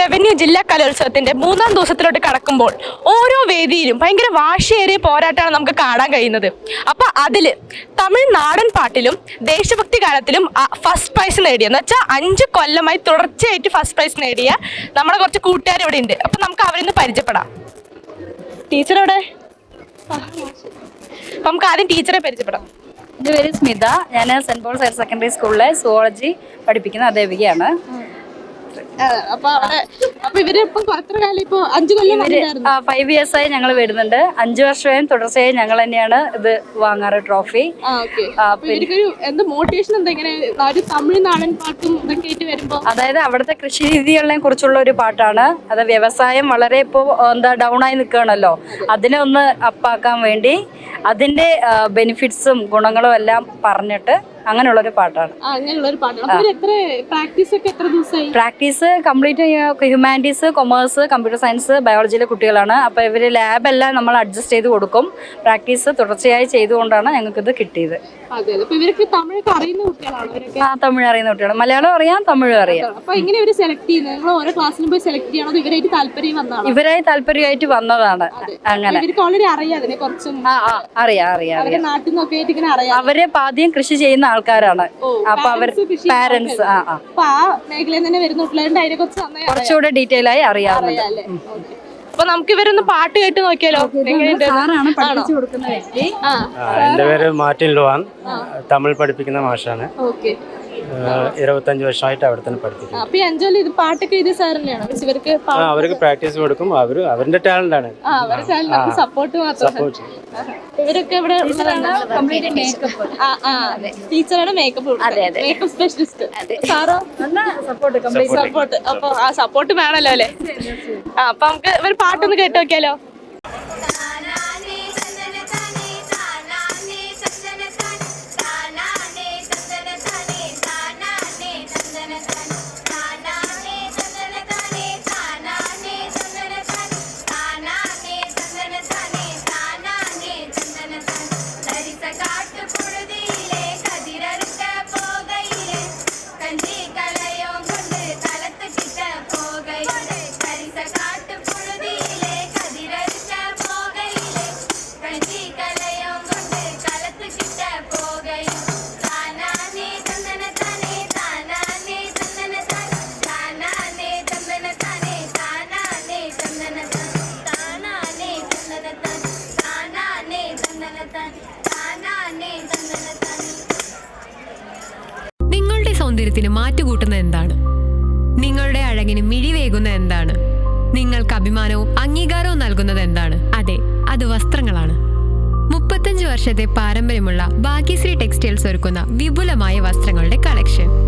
Revenue ജില്ലാ കലോത്സവത്തിന്റെ മൂന്നാം ദിവസത്തിലോട്ട് കടക്കുമ്പോൾ ഓരോ വേദിയിലും ഭയങ്കര വാശിയേറിയ പോരാട്ടമാണ് നമുക്ക് കാണാൻ കഴിയുന്നത്. അപ്പൊ അതിൽ തമിഴ് നാടൻ പാട്ടിലും ദേശഭക്തി ഗാനത്തിലും ഫസ്റ്റ് പ്രൈസ് നേടിയ എന്ന് വെച്ചാൽ അഞ്ച് കൊല്ലമായി തുടർച്ചയായിട്ട് ഫസ്റ്റ് പ്രൈസ് നേടിയ നമ്മുടെ കുറച്ച് കൂട്ടുകാർ ഇവിടെ ഉണ്ട് അപ്പൊ നമുക്ക് അവരൊന്ന് പരിചയപ്പെടാം. ടീച്ചർ എവിടെ നമുക്ക് ആദ്യം ടീച്ചറെ പരിചയപ്പെടാം. എന്റെ പേര് സ്മിത. ഞാൻ സെന്റ് പോൾസ് ഹയർ സെക്കൻഡറി സ്കൂളിലെ സുവോളജി പഠിപ്പിക്കുന്ന അധ്യാപികയാണ്. അപ്പൊ അവിടെ അപ്പൊ ഇവർ ഇപ്പം എത്ര കാലം ഇപ്പൊ അഞ്ചു കൊല്ലം ഫൈവ് ഇയേഴ്സ് ആയി ഞങ്ങൾ വരുന്നുണ്ട്. അഞ്ചു വർഷമായും തുടർച്ചയായി ഞങ്ങൾ തന്നെയാണ് ഇത് വാങ്ങാറ് ട്രോഫി. അപ്പൊ മോട്ടിവേഷൻ എന്താ ഇങ്ങനെ ഒരു തമിഴ് നാടൻ പാട്ടും ഇതൊക്കെ ആയിട്ട് വരുമ്പോ? അതായത് അവിടുത്തെ കൃഷി രീതികളെ കുറിച്ചുള്ള ഒരു പാട്ടാണ്. അത് വ്യവസായം വളരെ ഇപ്പോ എന്താ ഡൗൺ ആയി നിൽക്കുകയാണല്ലോ. അതിനെ ഒന്ന് അപ്പാക്കാൻ വേണ്ടി അതിന്റെ ബെനിഫിറ്റ്സും ഗുണങ്ങളും എല്ലാം പറഞ്ഞിട്ട് അങ്ങനെയുള്ളൊരു പാട്ടാണ്. അങ്ങനെയുള്ള ഒരു പാട്ടാണ്. എത്ര പ്രാക്ടീസ് ഒക്കെ എത്ര ദിവസമായി practice complete humanities commerce computer science ബയോളജിയിലെ കുട്ടികളാണ്. അപ്പോൾ ഇവർ ലാബെല്ലാം നമ്മൾ അഡ്ജസ്റ്റ് ചെയ്ത് കൊടുക്കും. പ്രാക്ടീസ് തുടർച്ചയായി ചെയ്തുകൊണ്ടാണ് ഞങ്ങൾക്ക് ഇത് കിട്ടിയത് ഇവർക്ക് തമിഴ് അറിയുന്ന കുട്ടികളാണ് ആ തമിഴ് അറിയുന്ന കുട്ടികൾ മലയാളം അറിയാം തമിഴും അറിയാം. അപ്പൊ ഇങ്ങനെ ഇവർ സെലക്ട് ചെയ്യുന്നത്? നിങ്ങൾ ഓരോ ക്ലാസ്സിലും പോയി സെലക്ട് ചെയ്യണോ അതോ ഇവരായിട്ട് താല്പര്യം വന്നതാണോ? ഇവരായി താല്പര്യമായിട്ട് വന്നതാണ്. അങ്ങനെ. ഇവർക്ക് ഓൾറെഡി അറിയാം അതിനെ കുറച്ചും അറിയാം അറിയാം അവരുടെ അറിയാം. നാട്ടിൽ നിന്നൊക്കെ ആയിട്ട് ഇങ്ങനെ അറിയാം. അവർ പാദ്യം കൃഷി ചെയ്യുന്ന ആൾക്കാരാണ്. അപ്പൊ അവർ പാരന്റ്സ് ആ കുറച്ചുകൂടെ ഡീറ്റെയിൽ ആയി അറിയാറുണ്ട് അപ്പൊ നമുക്ക് ഇവരൊന്ന് പാട്ട് കേട്ട് നോക്കിയാലോ? എന്റെ പേര് മാർട്ടിൻ ലോവാൻ. തമിഴ് പഠിപ്പിക്കുന്ന മാഷാണ്. ഇരുപത്തഞ്ച് വർഷമായിട്ട് അവിടെ തന്നെ പഠിപ്പിക്കും അപ്പൊ ഈ അഞ്ചോലി ഇത് പാട്ടൊക്കെ എഴുതിയ സാർ തന്നെയാണോ പക്ഷെ ഇവർക്ക് ആ അവർക്ക് പ്രാക്ടീസ് കൊടുക്കും. അവർ അവരുടെ ടാലന്റ് ആണ്. ആ സപ്പോർട്ട് മാത്രം സപ്പോർട്ട് ഇവരൊക്കെ ഇവിടെ ഉള്ളതാണ്. ആ ആ ടീച്ചറാണ് മേക്കപ്പ് മേക്കപ്പ് സ്പെഷ്യലിസ്റ്റ് സാറോ? സപ്പോർട്ട് സപ്പോർട്ട് അപ്പൊ ആ സപ്പോർട്ട് വേണല്ലോ അല്ലേ? ആ അപ്പൊ നമുക്ക് ഒരു പാട്ടൊന്ന് കേട്ട് നോക്കിയാലോ? നിങ്ങളുടെ സൗന്ദര്യത്തിന് മാറ്റുകൂട്ടുന്ന എന്താണ്? നിങ്ങളുടെ അഴകിന് മിഴിവേകുന്ന എന്താണ്? നിങ്ങൾക്ക് അഭിമാനവും അംഗീകാരവും നൽകുന്നത് എന്താണ്? അതെ അത് വസ്ത്രങ്ങളാണ്. മുപ്പത്തഞ്ച് വർഷത്തെ പാരമ്പര്യമുള്ള ഭാഗ്യശ്രീ ടെക്സ്റ്റൈൽസ് ഒരുക്കുന്ന വിപുലമായ വസ്ത്രങ്ങളുടെ കളക്ഷൻ.